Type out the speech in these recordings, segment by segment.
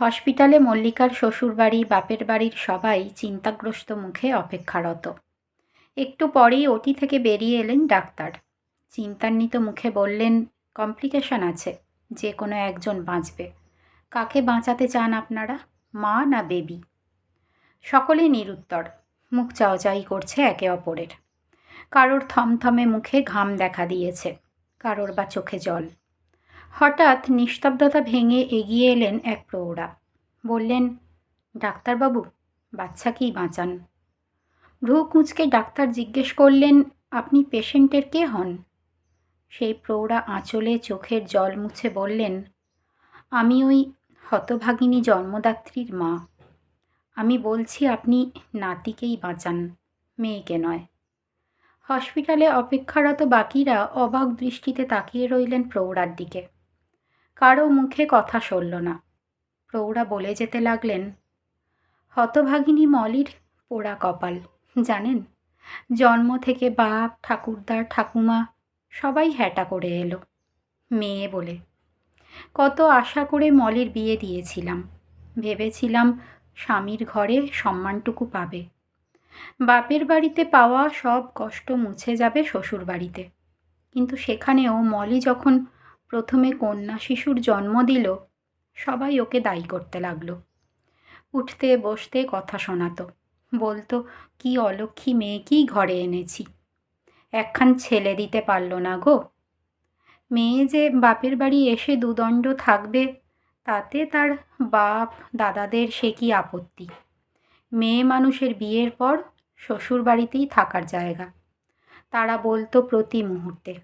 হসপিটালে মল্লিকার শ্বশুরবাড়ি, বাপের বাড়ির সবাই চিন্তাগ্রস্ত মুখে অপেক্ষারত। একটু পরেই ওটি থেকে বেরিয়ে এলেন ডাক্তার। চিন্তান্বিত মুখে বললেন, কমপ্লিকেশন আছে, যে কোনো একজন বাঁচবে। কাকে বাঁচাতে চান আপনারা, মা না বেবি? সকলেই নিরুত্তর, মুখ চাওয়াচাই করছে একে অপরের। কারোর থমথমে মুখে ঘাম দেখা দিয়েছে, কারোর বা চোখে জল। হঠাৎ নিস্তব্ধতা ভেঙে এগিয়ে এলেন এক প্রৌঢ়া। বললেন, ডাক্তারবাবু বাচ্চাকেই বাঁচান? ভ্রু কুঁচকে ডাক্তার জিজ্ঞেস করলেন, আপনি পেশেন্টের কে হন? সেই প্রৌঢ়া আঁচলে চোখের জল মুছে বললেন, আমি ওই হতভাগিনী জন্মদাত্রীর মা। আমি বলছি আপনি নাতিকেই বাঁচান, মেয়েকে নয়। হসপিটালে অপেক্ষারত বাকিরা অবাক দৃষ্টিতে তাকিয়ে রইলেন প্রৌঢ়ার দিকে। কারও মুখে কথা সরল না। প্রৌঢ়া বলে যেতে লাগলেন, হতভাগিনী মলির পোড়া কপাল, জানেন? জন্ম থেকে বাপ, ঠাকুরদার, ঠাকুমা, সবাই হ্যাটা করে এলো, মেয়ে বলে। কত আশা করে মলির বিয়ে দিয়েছিলাম। ভেবেছিলাম স্বামীর ঘরে সম্মানটুকু পাবে। বাপের বাড়িতে পাওয়া সব কষ্ট মুছে যাবে শ্বশুর বাড়িতে কিন্তু সেখানেও মলি যখন প্রথমে কন্যা শিশুর জন্ম দিল। সবাই ওকে দায়ী করতে লাগল। উঠতে, বসতে কথা শোনাতো। বলতো, কি অলক্ষী মেয়েকেই ঘরে এনেছি। একখান ছেলে দিতে পারল না গো। মেয়ে যে বাপের বাড়ি এসে দুদণ্ড থাকবে, তাতে তার বাপ, দাদাদের সে কি আপত্তি? মেয়ে মানুষের বিয়ের পর শ্বশুর বাড়িতেই থাকার জায়গা। তারা বলতো প্রতি মুহূর্তে।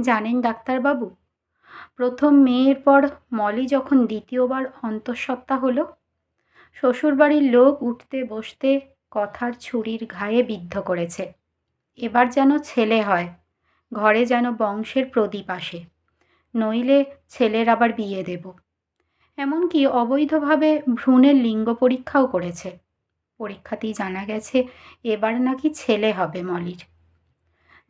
জানেন ডাক্তারবাবু প্রথম মেয়ের পর মলি যখন দ্বিতীয়বার অন্তঃসত্ত্বা হলো, শ্বশুরবাড়ির লোক উঠতে বসতে কথার ছুরির ঘায়ে বিদ্ধ করেছে। এবার যেন ছেলে হয়, ঘরে যেন বংশের প্রদীপ আসে, নইলে ছেলের আবার বিয়ে দেব। এমনকি অবৈধভাবে ভ্রূণের লিঙ্গ পরীক্ষাও করেছে। পরীক্ষাতেই জানা গেছে, এবার নাকি ছেলে হবে মলির।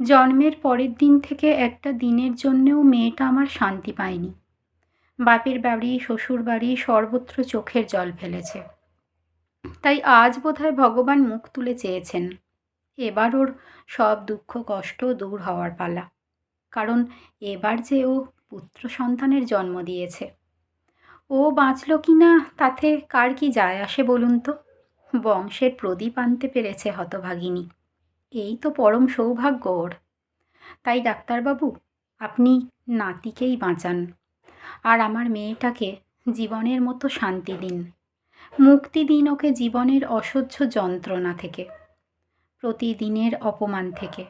জন্মের পরের দিন থেকে একটা দিনের জন্যেও মেয়েটা আমার শান্তি পায়নি। বাপের বাড়ি, শ্বশুর বাড়ি সর্বত্র চোখের জল ফেলেছে। তাই আজ বোধহয় ভগবান মুখ তুলে চেয়েছেন, এবার ওর সব দুঃখ, কষ্ট দূর হওয়ার পালা। কারণ এবার যে ও পুত্র সন্তানের জন্ম দিয়েছে। ও বাঁচল কি না, তাতে কার কি যায় আসে বলুন তো? বংশের প্রদীপ আনতে পেরেছে হতভাগিনী। এই তো পরম সৌভাগ্য ওর। তাই ডাক্তারবাবু, আপনি নাতিকেই বাঁচান আর আমার মেয়েটাকে জীবনের মতো শান্তি দিন। মুক্তি দিন ওকে জীবনের অসহ্য যন্ত্রণা থেকে, প্রতিদিনের অপমান থেকে।